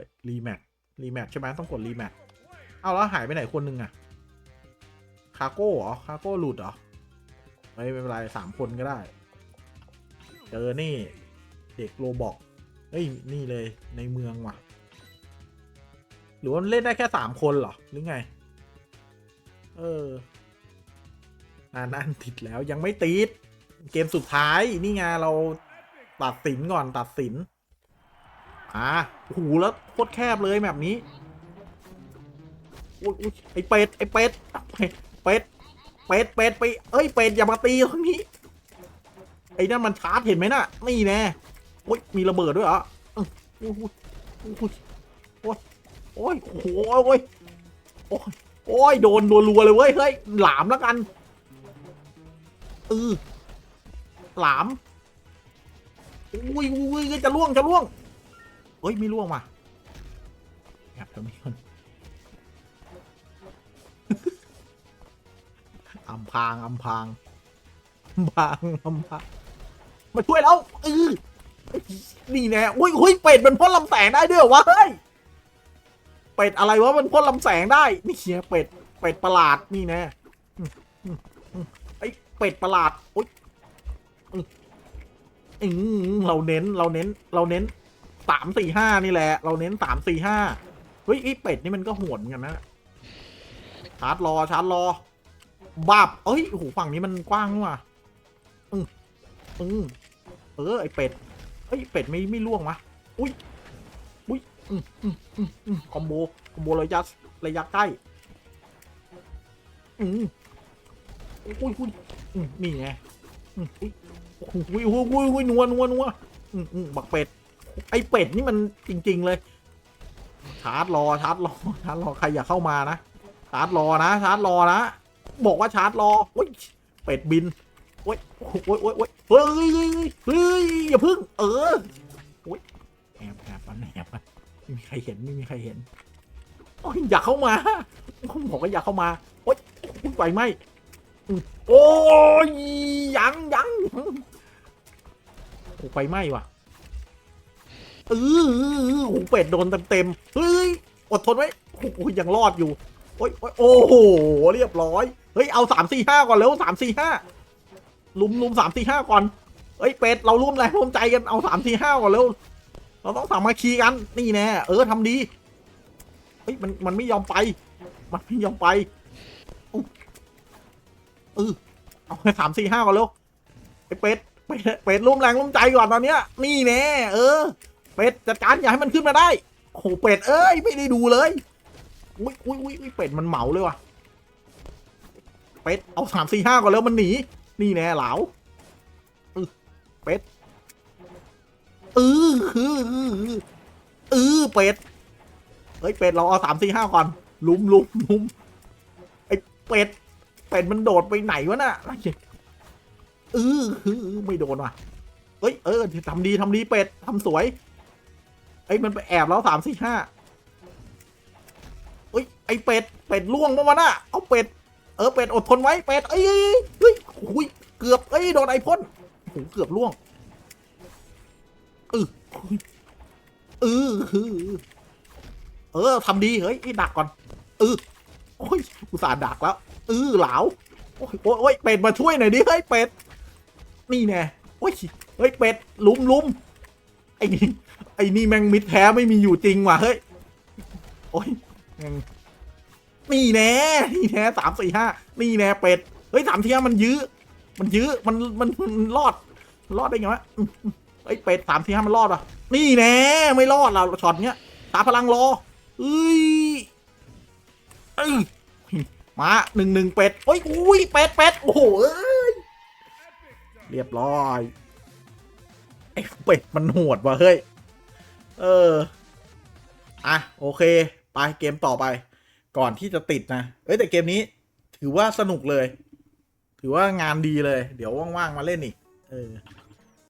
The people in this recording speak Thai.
ด้วยรีแมทรีแมทใช่ไหมต้องกดรีแมทเอาแล้วหายไปไหนคนหนึงอะคาโก้เหรอคาโก้หลุดเหรอไม่เป็นไรสามคนก็ได้ เจอนี่ เด็กโรบอกเฮ้ยนี่เลยในเมืองว่ะ หรือว่าเล่นได้แค่สามคนเหรอ หรือไง เออนานั่นติดแล้วยังไม่ติด เกมสุดท้ายนี่ไงเราตัดสินก่อนตัดสิน อ่าหูแล้วโคตรแคบเลยแบบนี้อ้ยไอเป็ดไอเป็ดเป็ดเป็ดเป็ดไปเอ้ยเป็ดอย่ามาตีตรงนี้ไอ้นั่นมันชาร์จเห็นไหมน่ะนี่แน่โอ้ยมีระเบิดด้วยเหรออโอ้ยโอ้ยโอ้ยโอ้ยโอ้ยโอ้ยโดนรัวๆเลยเว้ยเฮ้ยหลามแล้วกันเออหลามอุ้ยอุ้ยจะล่วงจะล่วง เฮ้ยไม่ล่วงว่ะแอบตรงนี้ก่อนอำพางอำพางอำพางอำพางมาช่วยแล้วเออนี่แน่อุ้ยอุ้ยเป็ดมันพ่นลำแสงได้ด้วยเหรอวะเฮ้ยเป็ดอะไรวะมันพ่นลำแสงได้ นี่เชียเป็ดเป็ดประหลาดนี่แน่อืมอืมอืมไอ้เป็ดประหลาดอุ้ยอืมอืมเราเน้นเราเน้นเราเน้น สามสี่ห้านี่แหละ เราเน้นสามสี่ห้าเฮ้ยไอเป็ดนี่มันก็โหดเหมือนกันนะชาร์จรอชาร์จรอบับเอ้ยโอ้โหฝั่งนี้มันกว้างนี่ว่ะอืมอืมเออไอเป็ดเฮ้ยเป็ดไม่ไม่ล่วงวะอุ้ยอุ้ยอืมอืมอืมอืมคอมโบคอมโบระยะระยะใกล้อืมอุ้ยอุ้ยอืมนี่ไงอืมอุ้ยอุ้ยอุ้ยอุ้ยอุ้ยนัวนัวนัวอืมอืมบักเป็ด ไอเป็ดนี่มันจริง ๆ เลย ชาร์จรอชาร์จรอชาร์จรอใครอย่าเข้ามานะ ชาร์จรอนะ ชาร์จรอนะ บอกว่าชาร์จรอโอ้ยเป็ดบินโอ้ยโอ้ยโอ้ยโอ้ยเฮ้ยเฮ้ยอย่าพึ่ง เออโอ้ยแอบแอบมันแอบมันไม่มีใครเห็นไม่มีใครเห็นโอ้ยอย่าเข้ามาผมบอกว่าอย่าเข้ามาโอ้ยไฟไหมโอ้ยยังยังไฟไหมว่ะ เออเออเออโอ้เป็ดโดนเต็มเต็มๆเฮ้ยอดทนไว้โอ้ยยังรอดอยู่โอ้ยโอ้โหเรียบร้อยเฮ้ยเอาสามสี่ห้าก่อนเร็วสามสี่ห้าลุมลุมสามสี่ห้าก่อนเฮ้ยเป็ดเราร่วมแรงร่วมใจกันเอาสามสี่ห้าก่อนเร็วเราต้องสามัคคีกันนี่แน่เออทำดีเฮ้ยมันมันไม่ยอมไป มันไม่ยอมไปเออเอาสามสี่ห้าก่อนเร็วไอ้เป็ดเป็ดเป็ดร่วมแรงร่วมใจก่อนตอนเนี้ยนี่แน่เออ เป็ดจัดการอย่าให้มันขึ้นมาได้โอ้โหเป็ดเอ้ยไม่ได้ดูเลยอุ้ยอุ้ยอุ้ยเป็ดมันเหมาเลยว่ะเป็ดเอาสามสี่ห้าก่อนแล้วมันหนีนี่แน่เหลาเป็ดเออเออเออเออเป็ดเฮ้ยเป็ดเราเอาสามสี่ห้าก่อนลุมลุมลุมไอ้เป็ดเป็ดมันโดดไปไหนวะน่ะเออเออไม่โดนว่ะเฮ้ยเออทำดีทำดีเป็ดทำสวย เอ้ยมันไปแอบแล้วสามสี่ห้าเฮ้ยไอเป็ดเป็ดล่วงมาวะน่ะเอาเป็ดเออเป็ดอดทนไว้เป็ดเอ้ยเฮ้ยโอ้ยเกือบเอ้ยโดนไอพ่นโอ้โหเกือบล่วงเออเออเออเออทำดีเฮ้ยไอดักก่อนเออโอ้ยอุตส่าห์ดักแล้วเออเหลาโอ้ยโอ้ยโอ้ยเป็ดมาช่วยหน่อยดิเฮ้ยเป็ดนี่แน่โอ้ยเฮ้ยเป็ดลุมลุม ไอ้นี่ไอ้นี่แมงมิดแท้ไม่มีอยู่จริงว่ะเฮ้ยโอ้ยแมงนี่แน่นี่แน่สามสี่ห้านี่แน่เป็ดเฮ้ยสามสี่ห้ามันยื้อมันยื้อมันมันรอดรอดได้ไงวะอืมอืมเฮ้ยเป็ดสามสี่ห้ามันรอดอะนี่แน่ไม่รอดเราช็อตเนี้ยตาพลังรอเอ้ยเอ้ยมาหนึ่งหนึ่งเป็ดโอ้ยอุ้ยเป็ดเป็ดโอ้โหเอ้ยเรียบร้อย ไอ้เป็ดมันโหดว่ะเฮ้ย เออ อะ โอเค ไปเกมต่อไป ก่อนที่จะติดนะ เอ้ยแต่เกมนี้ ถือว่าสนุกเลย ถือว่างานดีเลย เดี๋ยวว่างๆมาเล่นอีก เออ